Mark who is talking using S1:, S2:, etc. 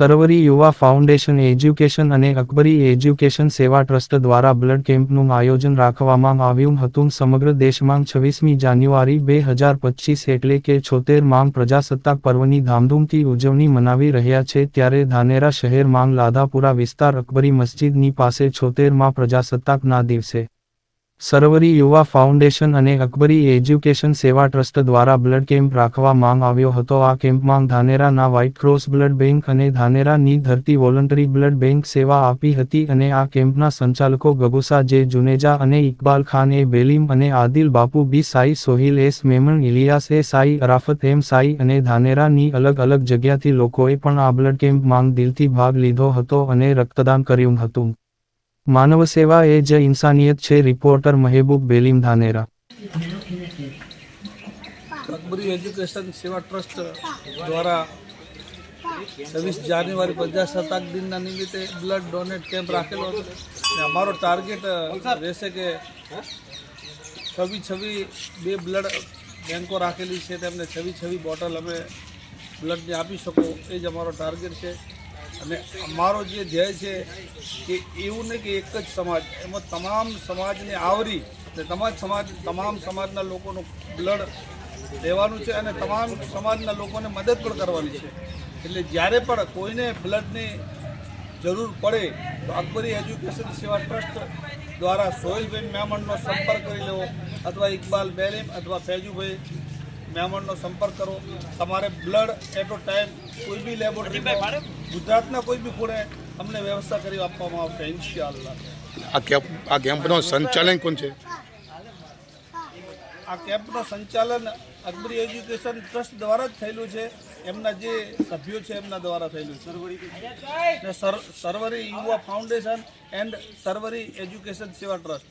S1: સરવરી Yuva foundation education અને Akbari education Seva trust દ્વારા blood કેમ્પનું આયોજન રાખવામાં આવ્યું હતું. સમગ્ર દેશમાં છવ્વીસમી જાન્યુઆરી બે હજાર પચીસ એટલે કે છોતેર માંગ પ્રજાસત્તાક પર્વની ધામધૂમથી ઉજવણી મનાવી રહ્યા છે ત્યારે ધાનેરા શહેરમાં લાધાપુરા વિસ્તાર અકબરી મસ્જિદની પાસે છોતેરમાં પ્રજાસત્તાકના દિવસે સરવરી યુવા ફાઉન્ડેશન અને અકબરી એજ્યુકેશન સેવા ટ્રસ્ટ દ્વારા બ્લડ કેમ્પ રાખવા માંગ આવ્યો હતો. આ કેમ્પમાં ધાનેરાના વ્હાઇટ ક્રોસ બ્લડ બેંક અને ધાનેરાની ધરતી વોલન્ટરી બ્લડ બેંક સેવા આપી હતી અને આ કેમ્પના સંચાલકો ગગુસા જે જુનેજા અને ઇકબાલ ખાન, એ બેલીમ અને Adil Bapu, B Sai Sohil, S Memon, Ilyas, A Sai, Arafat M Sai અને ધાનેરાની અલગ અલગ જગ્યાથી લોકોએ પણ આ બ્લડ કેમ્પમાં દિલથી ભાગ લીધો હતો અને રક્તદાન કર્યું હતું. માનવ સેવા એ જ ઇન્સાનિયત છે, reporter Mehboob Belim Dhanera.
S2: Education Seva trust દ્વારા છવ્વીસ જાન્યુઆરી પ્રજાસત્તાક દિનના નિમિત્તે બ્લડ ડોનેટ કેમ્પ રાખેલો હતો. અને અમારો ટાર્ગેટ રહેશે કે છવ્વી છવ્વી બે બ્લડ બેંકો રાખેલી છે, તેમને છવ્વી છવ્વી બોટલ અમે બ્લડને આપી શકો, એ જ અમારો ટાર્ગેટ છે. અને અમારો જે ધ્યેય છે કે એવું નહીં કે એક જ સમાજ, એમાં તમામ સમાજને આવરી અને તમામ સમાજ, તમામ સમાજના લોકોનું બ્લડ લેવાનું છે અને તમામ સમાજના લોકોને મદદ પણ કરવાની છે. એટલે જ્યારે પણ કોઈને બ્લડની જરૂર પડે, તો અકબરી એજ્યુકેશન સેવા ટ્રસ્ટ દ્વારા સોહેલભાઈ મેમણનો સંપર્ક કરી લેવો અથવા ઇકબાલ બેલીમ અથવા ફૈજુભાઈ મહેમણનો સંપર્ક કરો. તમારે બ્લડ એટ ટાઈમ કોઈ બી લેબોરેટરી ગુજરાતના કોઈ બી ખૂણે અમને વ્યવસ્થા કરી આપવામાં આવશે ઇન્શાઅલ્લાહ.
S3: આ કેમ્પ આ કેમ્પનું સંચાલન કોણ છે?
S2: આ કેમ્પનું સંચાલન અકબરી એજ્યુકેશન ટ્રસ્ટ દ્વારા જ થયેલું છે. એમના જે સભ્યો છે એમના દ્વારા થયેલું છે. Sarvari Yuva foundation and Sarvari education Seva trust.